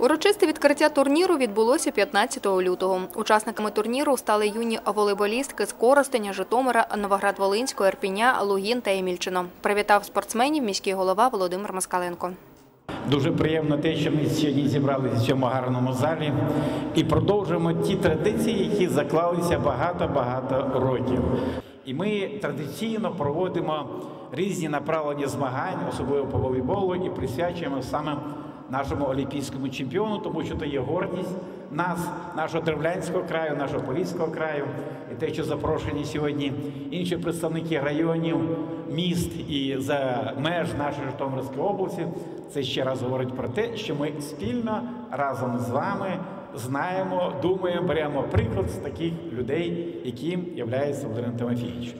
Урочисте відкриття турніру відбулося 15 лютого. Учасниками турніру стали юні волейболістки з Коростеня, Житомира, Новоград-Волинського, Ерпіня, Лугін та Емільчино. Привітав спортсменів міський голова Володимир Москаленко. Дуже приємно те, що ми сьогодні зібралися в цьому гарному залі і продовжуємо ті традиції, які заклалися багато-багато років. І ми традиційно проводимо різні направлення змагань, особливо по волейболу, і присвячуємо саме нашому олімпійському чемпіону, тому що це є гордість нас, нашого Древлянського краю, нашого Поліського краю, і те, що запрошені сьогодні інші представники районів, міст і за меж нашої Житомирської області. Це ще раз говорить про те, що ми спільно разом з вами знаємо, думаємо, беремо приклад з таких людей, яким є Володимир Тимофійович.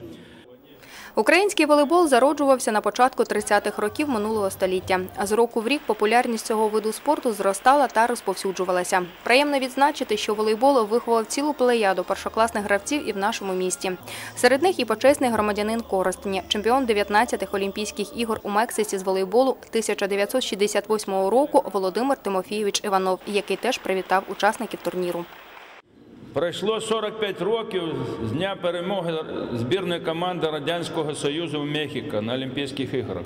Український волейбол зароджувався на початку 30-х років минулого століття. З року в рік популярність цього виду спорту зростала та розповсюджувалася. Приємно відзначити, що волейбол виховав цілу плеяду першокласних гравців і в нашому місті. Серед них і почесний громадянин Коростеня, чемпіон 19-х Олімпійських ігор у Мексиці з волейболу 1968 року Володимир Тимофійович Іванов, який теж привітав учасників турніру. Пройшло 45 років з дня перемоги збірної команди Радянського Союзу в Мехіко на Олімпійських іграх.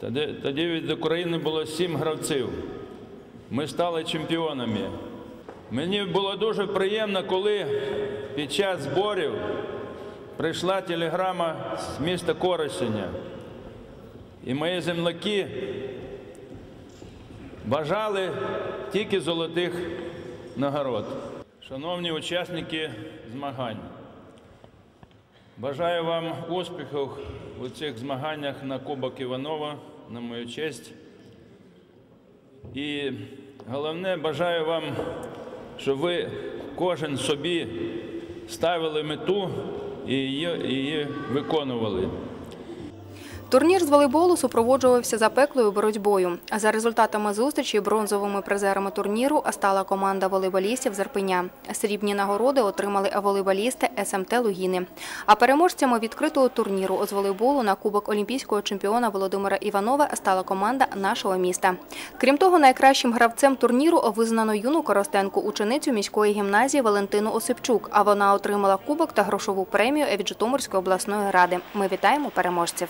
Тоді, тоді від України було сім гравців. Ми стали чемпіонами. Мені було дуже приємно, коли під час зборів прийшла телеграма з міста Коросеня. І мої земляки бажали тільки золотих нагород. Шановні учасники змагань, бажаю вам успіхів у цих змаганнях на Кубок Іванова, на мою честь. І головне, бажаю вам, щоб ви кожен собі ставили мету і її, її виконували. Турнір з волейболу супроводжувався запеклою боротьбою. За результатами зустрічі бронзовими призерами турніру стала команда волейболістів з. Срібні нагороди отримали волейболісти СМТ Лугіни. А переможцями відкритого турніру з волейболу на Кубок олімпійського чемпіона Володимира Іванова стала команда нашого міста. Крім того, найкращим гравцем турніру визнано юну Коростенку, ученицю міської гімназії Валентину Осипчук. А вона отримала кубок та грошову премію від Житомирської обласної ради. Ми вітаємо переможців.